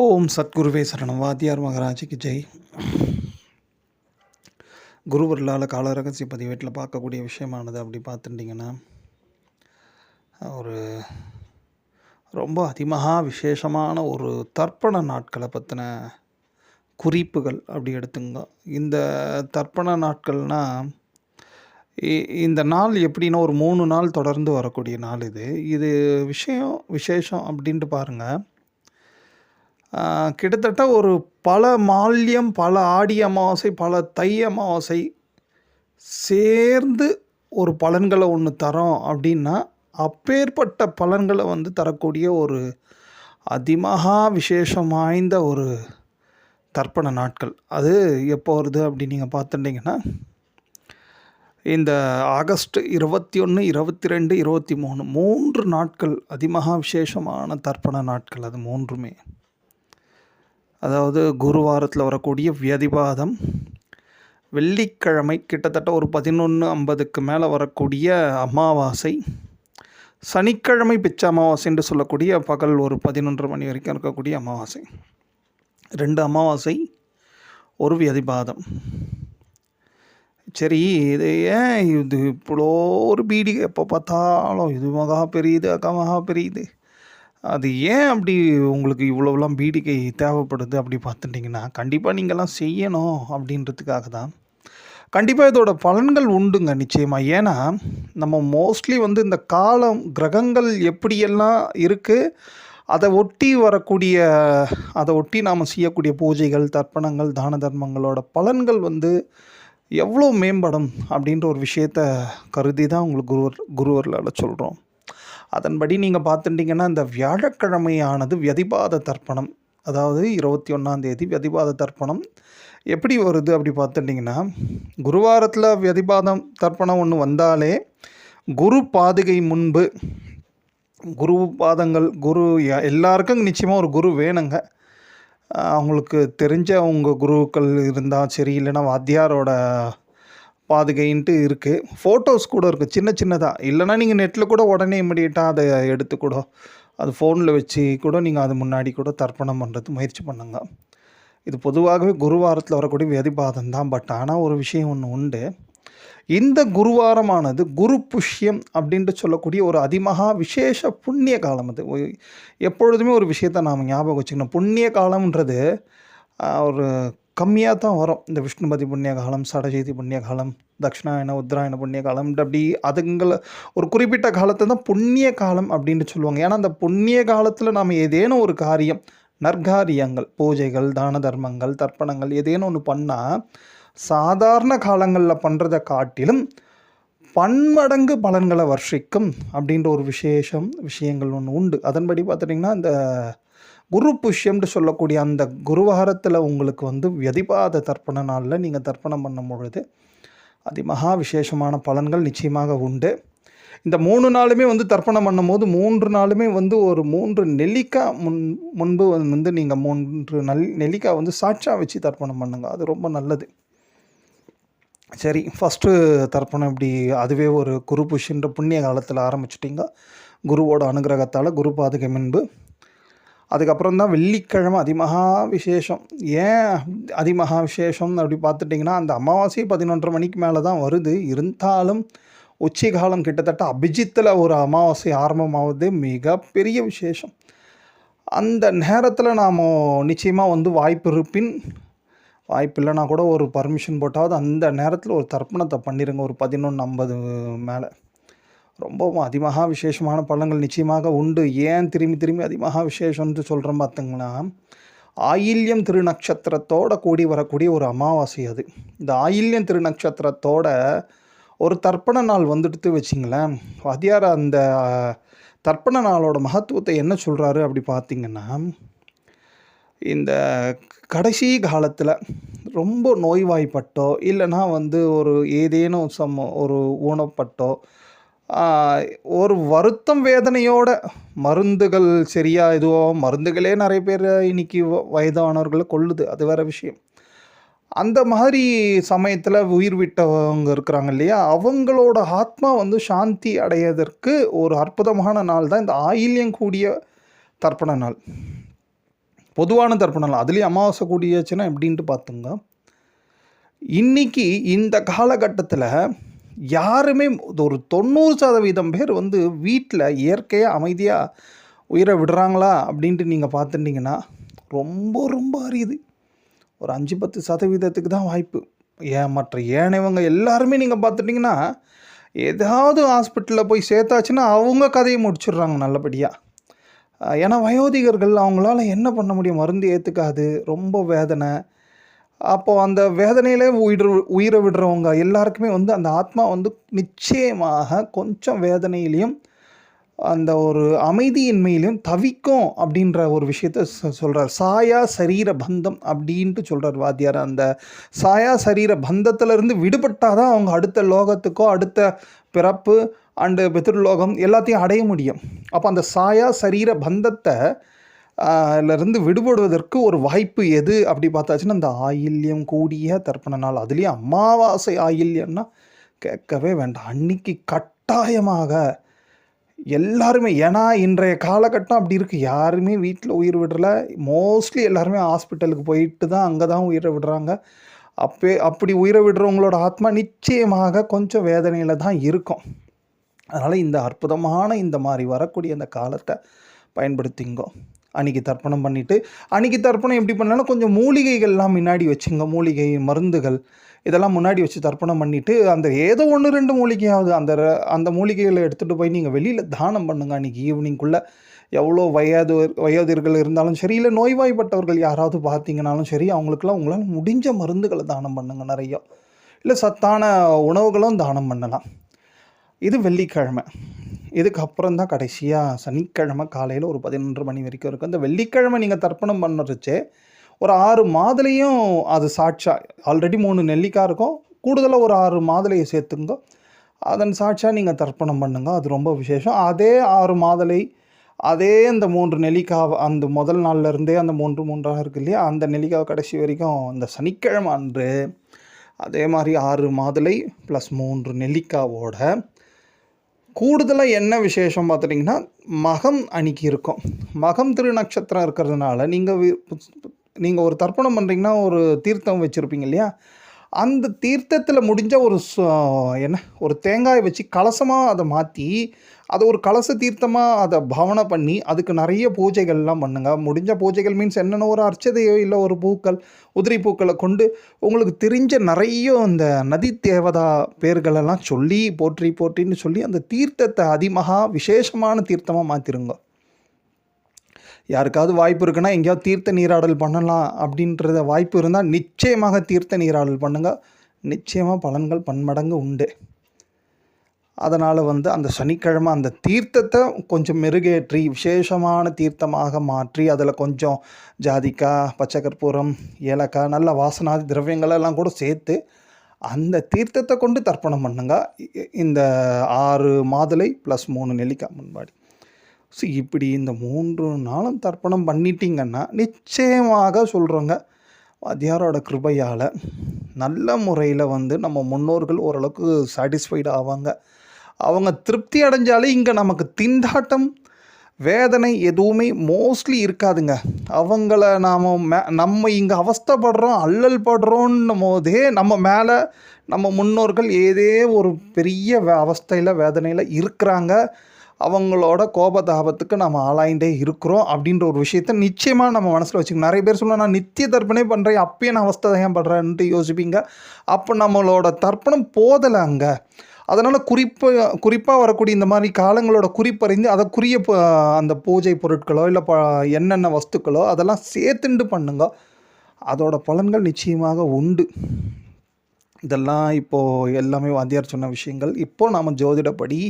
ஓம் சத்குருவே சரணம். வாத்தியார் மகராஜிக்கு ஜெய். குருவர்களால் கால ரகசிய பதிவேட்டில் பார்க்கக்கூடிய விஷயமானது அப்படி பார்த்துட்டிங்கன்னா ஒரு ரொம்ப அதிமகா விசேஷமான ஒரு தர்ப்பண நாட்களை பற்றின குறிப்புகள் அப்படி எடுத்துங்க. இந்த தர்ப்பண நாட்கள்னால் இ- இந்த நாள் எப்படின்னா ஒரு மூணு நாள் தொடர்ந்து வரக்கூடிய நாள் இது. இது விஷயம் விசேஷம் அப்படின்ட்டு பாருங்கள் கிட்டத்தட்ட ஒரு பல மால்யம் பல ஆடி அமாவாசை பல தை அமாவாசை சேர்ந்து ஒரு பலன்களை ஒன்று தரோம் அப்படின்னா அப்பேற்பட்ட பலன்களை வந்து தரக்கூடிய ஒரு அதிமகா விசேஷம் வாய்ந்த ஒரு தர்ப்பண நாட்கள். அது எப்போ வருது அப்படின்னு நீங்கள் பார்த்துட்டிங்கன்னா இந்த ஆகஸ்ட் இருபத்தி ஒன்று இருபத்தி ரெண்டு இருபத்தி மூணு மூன்று நாட்கள் அதிமகா விசேஷமான தர்ப்பண நாட்கள் அது மூன்றுமே. அதாவது குருவாரத்தில் வரக்கூடிய வியதிபாதம் வெள்ளிக்கிழமை கிட்டத்தட்ட ஒரு பதினொன்று ஐம்பதுக்கு மேலே வரக்கூடிய அமாவாசை சனிக்கிழமை பிச்ச அமாவாசைன்னு சொல்லக்கூடிய பகல் ஒரு பதினொன்று மணி வரைக்கும் இருக்கக்கூடிய அமாவாசை. ரெண்டு அமாவாசை ஒரு வியதிபாதம். சரி இது ஏன் இது இவ்வளோ ஒரு பீடி எப்போ பார்த்தாலும் இது மகா பெரியது அக்கா மகா பெரியது. அது ஏன் அப்படி உங்களுக்கு இவ்வளோலாம் பீடிகை தேவைப்படுது அப்படி பார்த்துட்டிங்கன்னா கண்டிப்பாக நீங்கள்லாம் செய்யணும் அப்படின்றதுக்காக தான். கண்டிப்பாக இதோட பலன்கள் உண்டுங்க நிச்சயமாக ஏன்னா நம்ம மோஸ்ட்லி வந்து இந்த காலம் கிரகங்கள் எப்படியெல்லாம் இருக்குது அதை ஒட்டி வரக்கூடிய அதை ஒட்டி நாம் செய்யக்கூடிய பூஜைகள் தர்ப்பணங்கள் தான தர்மங்களோட பலன்கள் வந்து எவ்வளோ மேம்படும் அப்படின்ற ஒரு விஷயத்த கருதி தான் உங்களுக்கு குருவர் குருவர்களால் சொல்கிறோம் அதன்படி நீங்கள் பார்த்துட்டிங்கன்னா இந்த வியாழக்கிழமையானது வியதிபாத தர்ப்பணம். அதாவது இருபத்தி ஒன்றாந்தேதி வியதிபாத தர்ப்பணம். எப்படி வருது அப்படி பார்த்துட்டிங்கன்னா குருவாரத்தில் வியதிபாதம் தர்ப்பணம் ஒன்று வந்தாலே குரு பாதுகை முன்பு குரு பாதங்கள் குரு எல்லாருக்கும் நிச்சயமாக ஒரு குரு வேணுங்க. அவங்களுக்கு தெரிஞ்ச அவங்க குருக்கள் இருந்தால் சரி இல்லைன்னா வாத்தியாரோட பாதுகைன்ட்டு இருக்குது ஃபோட்டோஸ் கூட இருக்குது சின்ன சின்னதாக இல்லைன்னா நீங்கள் நெட்டில் கூட உடனே இம்மிடியட்டாக அதை எடுத்து கூட அது ஃபோனில் வச்சு கூட நீங்கள் அது முன்னாடி கூட தர்ப்பணம் பண்ணுறது முயற்சி பண்ணுங்க. இது பொதுவாகவே குருவாரத்தில் வரக்கூடிய வியதிபாதம் தான். பட் ஆனால் ஒரு விஷயம் ஒன்று உண்டு. இந்த குருவாரமானது குரு புஷ்யம் அப்படின்ட்டு சொல்லக்கூடிய ஒரு அதிமகா விசேஷ புண்ணிய காலம் அது. ஒ- எப்பொழுதுமே ஒரு விஷயத்தை நாம் ஞாபகம் வச்சுக்கணும். புண்ணிய காலம்ன்றது ஒரு கம்மியாக தான் வரும். இந்த விஷ்ணுபதி புண்ணிய காலம் சடஜெய்தி புண்ணிய காலம் தக்ஷணாயன உத்தராயண புண்ணிய காலம் அப்படி அதுங்களை ஒரு குறிப்பிட்ட காலத்தை தான் புண்ணிய காலம் அப்படின்னு சொல்லுவாங்க. ஏன்னா அந்த புண்ணிய காலத்தில் நாம் ஏதேனும் ஒரு காரியம் நற்காரியங்கள் பூஜைகள் தான தர்மங்கள் தர்ப்பணங்கள் ஏதேனும் ஒன்று பண்ணால் சாதாரண காலங்களில் பண்ணுறதை காட்டிலும் பன்மடங்கு பலன்களை வர்ஷிக்கும் அப்படின்ற ஒரு விசேஷம் விஷயங்கள் ஒன்று உண்டு. அதன்படி பார்த்துட்டிங்கன்னா இந்த குரு புஷ்யம்னு சொல்லக்கூடிய அந்த குருவாரத்தில் உங்களுக்கு வந்து வியதிபாத தர்ப்பண நாளில் நீங்கள் தர்ப்பணம் பண்ணும் பொழுது அதிமகா விசேஷமான பலன்கள் நிச்சயமாக உண்டு. இந்த மூணு நாளுமே வந்து தர்ப்பணம் பண்ணும்போது மூன்று நாளுமே வந்து ஒரு மூன்று நெல்லிக்காய் முன் முன்பு வந்து நீங்கள் மூன்று நல் நெல்லிக்காய் வந்து சாட்சா வச்சு தர்ப்பணம் பண்ணுங்க. அது ரொம்ப நல்லது. சரி ஃபஸ்ட்டு தர்ப்பணம் இப்படி அதுவே ஒரு குரு புஷ்யன்ற புண்ணிய காலத்தில் ஆரம்பிச்சிட்டிங்க. குருவோட அனுகிரகத்தால் குரு பாதுகை முன்பு அதுக்கப்புறம் தான் வெள்ளிக்கிழமை அதிமகா விசேஷம் ஏன் அதிமகா விசேஷம் அப்படி பார்த்துட்டிங்கன்னா அந்த அமாவாசை பதினொன்றரை மணிக்கு மேலே தான் வருது. இருந்தாலும் உச்சிகாலம் கிட்டத்தட்ட அபிஜித்தில் ஒரு அமாவாசை ஆரம்பமாவது மிகப்பெரிய விசேஷம். அந்த நேரத்தில் நாம் நிச்சயமாக வந்து வாய்ப்பு இருப்பின் வாய்ப்பு இல்லைனா கூட ஒரு பர்மிஷன் போட்டாவது அந்த நேரத்தில் ஒரு தர்ப்பணத்தை பண்ணிடுங்க ஒரு பதினொன்று ஐம்பது மேலே. ரொம்பவும் அதிமகா விசேஷமான பலன்கள் நிச்சயமாக உண்டு. ஏன் திரும்பி திரும்பி அதிமகா விசேஷம்னு சொல்கிறோம் பார்த்தீங்கன்னா ஆயில்யம் திருநக்ஷத்திரத்தோட கூடி வரக்கூடிய ஒரு அமாவாசை அது. இந்த ஆயில்யம் திருநக்ஷத்திரத்தோட ஒரு தர்ப்பண நாள் வந்துட்டு வச்சிங்களேன். வாத்தியார் அந்த தர்ப்பண நாளோட மகத்துவத்தை என்ன சொல்கிறாரு அப்படி பார்த்தீங்கன்னா இந்த கடைசி காலத்தில் ரொம்ப நோய்வாய்ப்பட்டோ இல்லைன்னா வந்து ஒரு ஏதேனும் சம் ஒரு ஊனப்பட்டோ ஒரு வருத்தம் வேதனையோட மருந்துகள் சரியாக இதுவோ மருந்துகளே நிறைய பேர் இன்னைக்கு வ- வயதானவர்களை கொள்ளுது. அது வேறு விஷயம். அந்த மாதிரி சமயத்தில் உயிர் விட்டவங்க இருக்கிறாங்க இல்லையா? அவங்களோட ஆத்மா வந்து சாந்தி அடையதற்கு ஒரு அற்புதமான நாள் தான் இந்த ஆயில்யம் கூடிய தர்ப்பண நாள். பொதுவான தர்ப்பண நாள். அதுலேயும் அமாவாசை கூடியாச்சுன்னா எப்படின்ட்டு பார்த்துங்க இன்னைக்கு இந்த காலகட்டத்தில் யாருமே ஒரு தொண்ணூறு சதவீதம் பேர் வந்து வீட்டில் இயற்கையாக அமைதியாக உயிரை விடுறாங்களா அப்படின்ட்டு நீங்கள் பார்த்துட்டிங்கன்னா ரொம்ப ரொம்ப அரியுது. ஒரு அஞ்சு பத்து சதவீதத்துக்கு தான் வாய்ப்பு. ஏன் மற்ற ஏனையவங்க எல்லாருமே நீங்கள் பார்த்துட்டிங்கன்னா ஏதாவது ஹாஸ்பிட்டலில் போய் சேர்த்தாச்சுன்னா அவங்க கதையை முடிச்சிடுறாங்க நல்லபடியாக ஏன்னா வயோதிகர்கள் அவங்களால என்ன பண்ண முடியும்? மருந்து ஏற்றுக்காது ரொம்ப வேதனை. அப்போது அந்த வேதனையிலே உயிர் உயிரை விடுறவங்க எல்லாருக்குமே வந்து அந்த ஆத்மா வந்து நிச்சயமாக கொஞ்சம் வேதனையிலையும் அந்த ஒரு அமைதியின்மையிலையும் தவிக்கும் அப்படின்ற ஒரு விஷயத்த சொ சொல்கிறார் சாயா சரீர பந்தம் அப்படின்ட்டு சொல்கிறார் வாத்தியார். அந்த சாயா சரீர பந்தத்திலிருந்து விடுபட்டால் தான் அவங்க அடுத்த லோகத்துக்கோ அடுத்த பிறப்பு அண்டு பித்ருலோகம் எல்லாத்தையும் அடைய முடியும். அப்போ அந்த சாயா சரீர பந்தத்தை இருந்து விடுபடுவதற்கு ஒரு வாய்ப்பு எது அப்படி பார்த்தாச்சுன்னா இந்த ஆயில்யம் கூடிய தர்ப்பண நாள். அதுலேயும் அமாவாசை ஆயில்யம்னா கேட்கவே வேண்டாம். அன்னைக்கு கட்டாயமாக எல்லாருமே ஏன்னா இன்றைய காலகட்டம் அப்படி இருக்குது யாருமே வீட்டில் உயிர் விடல. மோஸ்ட்லி எல்லாருமே ஹாஸ்பிட்டலுக்கு போயிட்டு தான் அங்கே தான் உயிரை விடுறாங்க. அப்பே அப்படி உயிரை விடுறவங்களோட ஆத்மா நிச்சயமாக கொஞ்சம் வேதனையில் தான் இருக்கும். அதனால் இந்த அற்புதமான இந்த மாதிரி வரக்கூடிய அந்த காலத்தை பயன்படுத்திங்கோ. அன்றைக்கி தர்ப்பணம் பண்ணிவிட்டு அன்றைக்கி தர்ப்பணம் எப்படி பண்ணாலும் கொஞ்சம் மூலிகைகள்லாம் முன்னாடி வச்சுங்க மூலிகை மருந்துகள் இதெல்லாம் முன்னாடி வச்சு தர்ப்பணம் பண்ணிவிட்டு அந்த ஏதோ ஒன்று ரெண்டு மூலிகையாவது அந்த அந்த மூலிகைகளை எடுத்துகிட்டு போய் நீங்கள் வெளியில் தானம் பண்ணுங்க அன்றைக்கி ஈவினிங்குள்ளே. எவ்வளோ வயது வயோதிகர்கள் இருந்தாலும் சரி இல்லை நோய்வாய்ப்பட்டவர்கள் யாராவது பார்த்தீங்கனாலும் சரி அவங்களுக்குலாம் உங்களால் முடிஞ்ச மருந்துகளை தானம் பண்ணுங்க நிறையா. இல்லை சத்தான உணவுகளும் தானம் பண்ணலாம். இது வெள்ளிக்கிழமை. இதுக்கப்புறம் தான் கடைசியாக சனிக்கிழமை காலையில் ஒரு பதினொன்று மணி வரைக்கும் இருக்கும். இந்த வெள்ளிக்கிழமை நீங்கள் தர்ப்பணம் பண்ணுறச்சே ஒரு ஆறு மாதுளையும் அது சாட்சா ஆல்ரெடி மூணு நெல்லிக்காய் இருக்கும். கூடுதலாக ஒரு ஆறு மாதுளையை சேர்த்துங்க அதன் சாட்சியாக நீங்கள் தர்ப்பணம் பண்ணுங்க. அது ரொம்ப விசேஷம். அதே ஆறு மாதுளை அதே அந்த மூன்று நெல்லிக்காய் அந்த முதல் நாள்ல இருந்தே அந்த மூன்று மூன்றாக இருக்கு இல்லையா? அந்த நெல்லிக்காய் கடைசி வரைக்கும் அந்த சனிக்கிழமை அன்று அதே மாதிரி ஆறு மாதுளை ப்ளஸ் மூன்று நெல்லிக்காவோட கூடுதலாக என்ன விசேஷம் பார்த்துட்டிங்கன்னா மகம் அன்னைக்கு இருக்கும். மகம் திருநட்சத்திரம் இருக்கிறதுனால நீங்கள் நீங்கள் ஒரு தர்ப்பணம் பண்ணுறீங்கன்னா ஒரு தீர்த்தம் வச்சுருப்பீங்க இல்லையா? அந்த தீர்த்தத்தில் முடிஞ்ச ஒரு என்ன ஒரு தேங்காயை வச்சு கலசமாக அதை மாற்றி அதை ஒரு கலச தீர்த்தமாக அதை பாவனை பண்ணி அதுக்கு நிறைய பூஜைகள்லாம் பண்ணுங்க. முடிஞ்ச பூஜைகள் மீன்ஸ் என்னென்ன ஒரு அர்ச்சதையோ இல்லை ஒரு பூக்கள் உதிரி பூக்களை கொண்டு உங்களுக்கு தெரிஞ்ச நிறைய இந்த நதி தேவதா பேர்களெல்லாம் சொல்லி போற்றி போற்றின்னு சொல்லி அந்த தீர்த்தத்தை அதிமகா விசேஷமான தீர்த்தமாக மாற்றிருங்க யாருக்காவது வாய்ப்பு இருக்குன்னா எங்கேயாவது தீர்த்த நீராடல் பண்ணலாம் அப்படின்றத வாய்ப்பு இருந்தால் நிச்சயமாக தீர்த்த நீராடல் பண்ணுங்க. நிச்சயமாக பலன்கள் பன்மடங்கு உண்டு. அதனால் வந்து அந்த சனிக்கிழமை அந்த தீர்த்தத்தை கொஞ்சம் மெருகேற்றி விசேஷமான தீர்த்தமாக மாற்றி அதில் கொஞ்சம் ஜாதிக்காய் பச்சை கற்பூரம் ஏலக்காய் நல்ல வாசனாதி திரவியங்களெல்லாம் கூட சேர்த்து அந்த தீர்த்தத்தை கொண்டு தர்ப்பணம் பண்ணுங்க. இ- இந்த ஆறு மாதுளை ப்ளஸ் மூணு நெல்லிக்காய் முன்பாடி. ஸோ இப்படி இந்த மூன்று நாளும் தர்ப்பணம் பண்ணிட்டீங்கன்னா நிச்சயமாக சொல்கிறோங்க வாத்தியாரோட கிருபையால் நல்ல முறையில் வந்து நம்ம முன்னோர்கள் ஓரளவுக்கு சாட்டிஸ்ஃபைடு ஆவாங்க. அவங்க திருப்தி அடைஞ்சாலே இங்கே நமக்கு திண்டாட்டம் வேதனை எதுவுமே மோஸ்ட்லி இருக்காதுங்க. அவங்கள நாம் மே நம்ம இங்கே அவஸ்தப்படுறோம் அல்லல் படுறோன்னும் போதே நம்ம மேலே நம்ம முன்னோர்கள் ஏதே ஒரு பெரிய வே- அவஸ்தையில் வேதனையில் இருக்கிறாங்க. அவங்களோட கோபதாபத்துக்கு நம்ம ஆளாயிண்டே இருக்கிறோம் அப்படின்ற ஒரு விஷயத்த நிச்சயமாக நம்ம மனசில் வச்சுக்கணும். நிறைய பேர் சொல்லுவோம் நான் நித்திய தர்ப்பணே பண்ணுறேன் அப்பயே நான் அவஸ்தை தான் ஏன் யோசிப்பீங்க. அப்போ நம்மளோட தர்ப்பணம் போதலை அங்கே அதனால் குறிப்பு குறிப்பாக வரக்கூடிய இந்த மாதிரி காலங்களோட குறிப்பறிந்து அதற்குரிய அந்த பூஜை பொருட்களோ இல்லை ப என்னென்ன வஸ்துக்களோ அதெல்லாம் சேர்த்துண்டு பண்ணுங்க. அதோட பலன்கள் நிச்சயமாக உண்டு. இதெல்லாம் இப்போது எல்லாமே வாத்தியார் சொன்ன விஷயங்கள். இப்போ நாம் ஜோதிடப்படி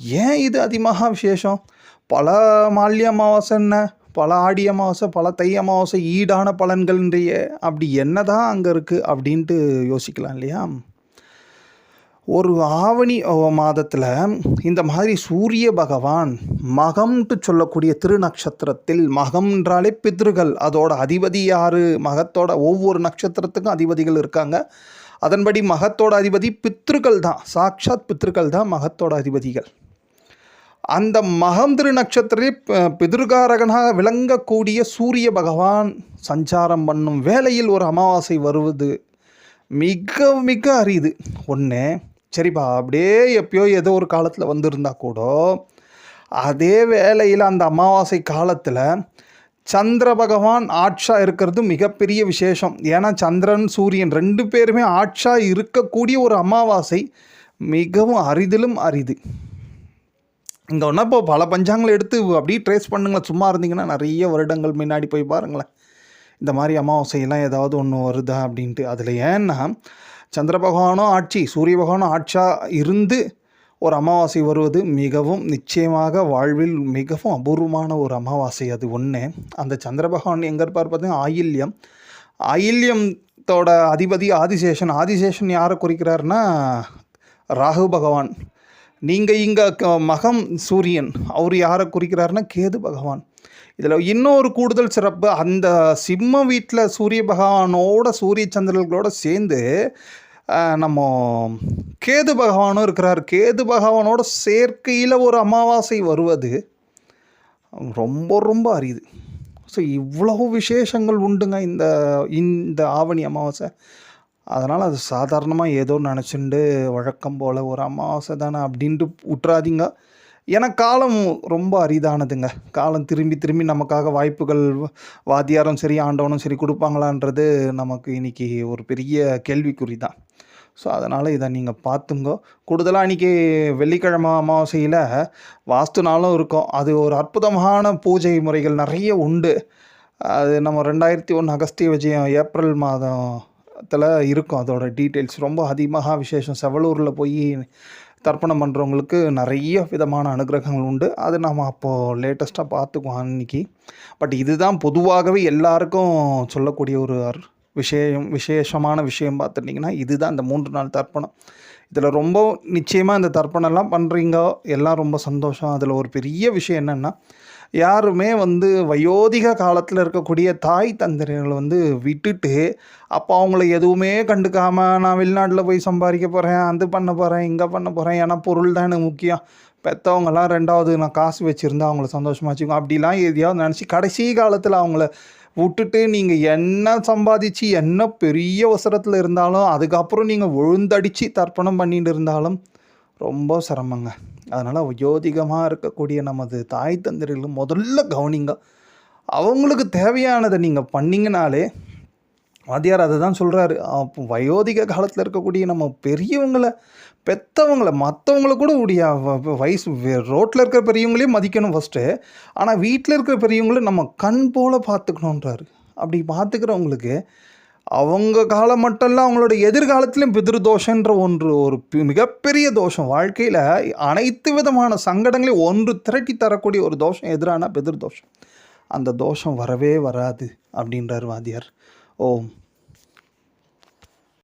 ஏன் இது அதிமகா விசேஷம்? பல மால்ய அமாவாசைன்ன பல ஆடி அமாவாசை பல தை அமாவாசை ஈடான பலன்கள்ன்றிய அப்படி என்ன தான் அங்கே இருக்குது அப்படின்ட்டு யோசிக்கலாம் இல்லையா? ஒரு ஆவணி மாதத்தில் இந்த மாதிரி சூரிய பகவான் மகம்ட்டு சொல்லக்கூடிய திருநக்ஷத்திரத்தில் மகம்ன்றாலே பித்ருகள். அதோட அதிபதி யார்? மகத்தோட ஒவ்வொரு நட்சத்திரத்துக்கும் அதிபதிகள் இருக்காங்க. அதன்படி மகத்தோட அதிபதி பித்ருக்கள் தான் சாக்ஷாத் பித்ருக்கள் தான் மகத்தோட அதிபதிகள். அந்த மகம் திரு நட்சத்திரத்தில் ப- விளங்கக்கூடிய சூரிய பகவான் சஞ்சாரம் பண்ணும் வேளையில் ஒரு அமாவாசை வருவது மிக மிக அரிது. ஒன்று சரிப்பா அப்படியே எப்பயோ ஏதோ ஒரு காலத்தில் வந்திருந்தா கூட அதே வேளையில் அந்த அமாவாசை காலத்தில் சந்திர பகவான் ஆட்சா இருக்கிறது மிகப்பெரிய விசேஷம். ஏன்னா சந்திரன் சூரியன் ரெண்டு பேருமே ஆட்சா இருக்கக்கூடிய ஒரு அமாவாசை மிகவும் அரிதிலும் அரிது. இங்கே ஒன்றா இப்போ பல பஞ்சாங்களை எடுத்து அப்படியே ட்ரேஸ் பண்ணுங்களேன். சும்மா இருந்தீங்கன்னா நிறைய வருடங்கள் முன்னாடி போய் பாருங்களேன். இந்த மாதிரி அமாவாசையெல்லாம் ஏதாவது ஒன்று வருதா அப்படின்ட்டு. அதில் ஏன்னா சந்திர பகவானும் ஆட்சி சூரிய பகவானும் ஆட்சியாக இருந்து ஒரு அமாவாசை வருவது மிகவும் நிச்சயமாக வாழ்வில் மிகவும் அபூர்வமான ஒரு அமாவாசை அது ஒன்று அந்த சந்திர பகவான் எங்கே இருப்பார் பார்த்தீங்கன்னா ஆயில்யம். ஆயில்யத்தோட அதிபதி ஆதிசேஷன். ஆதிசேஷன் யாரை குறிக்கிறாருன்னா ராகு பகவான். நீங்கள் இங்கே மகம் சூரியன் அவர் யாரை குறிக்கிறாருன்னா கேது பகவான். இதில் இன்னொரு கூடுதல் சிறப்பு அந்த சிம்ம வீட்டில் சூரிய பகவானோட சூரிய சந்திரர்களோட சேர்ந்து நம்ம கேது பகவானும் இருக்கிறார். கேது பகவானோட சேர்க்கையில் ஒரு அமாவாசை வருவது ரொம்ப ரொம்ப அரியுது ஸோ இவ்வளவு விசேஷங்கள் உண்டுங்க இந்த இந்த ஆவணி அமாவாசை. அதனால் அது சாதாரணமாக ஏதோ நினச்சிண்டு வழக்கம் போல் ஒரு அமாவாசை தானே அப்படின்ட்டு விட்றாதீங்க ஏன்னா காலம் ரொம்ப அரிதானதுங்க. காலம் திரும்பி திரும்பி நமக்காக வாய்ப்புகள் வாத்தியாரும் சரி ஆண்டவனும் சரி கொடுப்பாங்களான்றது நமக்கு இன்னைக்கு ஒரு பெரிய கேள்விக்குறி தான். ஸோ அதனால் இதை நீங்கள் பார்த்துங்கோ. கூடுதலாக இன்றைக்கி வெள்ளிக்கிழமை அமாவாசையில் வாஸ்து நாளும் இருக்கும். அது ஒரு அற்புதமான பூஜை முறைகள் நிறைய உண்டு. அது நம்ம ரெண்டாயிரத்தி ஒன்று அகஸ்திய விஜயம் ஏப்ரல் மாதம் மாதத்தில் இருக்கும் அதோட டீட்டெயில்ஸ் ரொம்ப அதிகமாக விசேஷம் செவலூரில் போய் தர்ப்பணம் பண்ணுறவங்களுக்கு நிறைய விதமான அனுகிரகங்கள் உண்டு. அது நாம் அப்போது லேட்டஸ்ட்டாக பார்த்துக்குவோம் அன்னைக்கு. பட் இதுதான் பொதுவாகவே எல்லாருக்கும் சொல்லக்கூடிய ஒரு அர்- விஷயம் விசேஷமான விஷயம் பார்த்துட்டிங்கன்னா இதுதான் இந்த மூன்று நாள் தர்ப்பணம். இதில் ரொம்ப நிச்சயமாக இந்த தர்ப்பணம்லாம் பண்ணுறீங்க எல்லாம் ரொம்ப சந்தோஷம். அதில் ஒரு பெரிய விஷயம் என்னென்னா யாருமே வந்து வயோதிக காலத்தில் இருக்கக்கூடிய தாய் தந்தையர்களை வந்து விட்டுட்டு அப்போ அவங்கள எதுவுமே கண்டுக்காமல் நான் வெளிநாட்டில் போய் சம்பாதிக்க போகிறேன் அது பண்ண போகிறேன் இங்கே பண்ண போகிறேன் ஏன்னா பொருள் தான் எனக்கு முக்கியம். பெற்றவங்களாம் ரெண்டாவது நான் காசு வச்சுருந்தா அவங்கள சந்தோஷமாக வச்சுக்கோ அப்படிலாம் எதையாவது நினச்சி கடைசி காலத்தில் அவங்கள விட்டுட்டு நீங்கள் என்ன சம்பாதிச்சு என்ன பெரிய அவசரத்தில் இருந்தாலும் அதுக்கப்புறம் நீங்கள் விழுந்தடிச்சு தர்ப்பணம் பண்ணிட்டு இருந்தாலும் ரொம்ப சிரமங்க. அதனால் வயோதிகமாக இருக்கக்கூடிய நமது தாய் தந்திரிகளும் முதல்ல கவனிங்க. அவங்களுக்கு தேவையானதை நீங்கள் பண்ணிங்கனாலே வாத்தியார் அதை தான் சொல்கிறாரு அப்போ வயோதிக காலத்தில் இருக்கக்கூடிய நம்ம பெரியவங்களை பெத்தவங்கள மற்றவங்கள கூட உடைய வ- வயசு ரோட்டில் இருக்கிற பெரியவங்களையும் மதிக்கணும் ஃபஸ்ட்டு ஆனால் வீட்டில் இருக்கிற பெரியவங்கள நம்ம கண் போல் பார்த்துக்கணுன்றாரு அப்படி பார்த்துக்கிறவங்களுக்கு அவங்க காலம் மட்டும் இல்லை அவங்களோட எதிர்காலத்திலும் பிதிருதோஷன்ற ஒன்று ஒரு மிகப்பெரிய தோஷம். வாழ்க்கையில் அனைத்து விதமான சங்கடங்களையும் ஒன்று திரட்டி தரக்கூடிய ஒரு தோஷம் எதிரான பிதிர்தோஷம். அந்த தோஷம் வரவே வராது அப்படின்றார் வாத்தியார். ஓம்.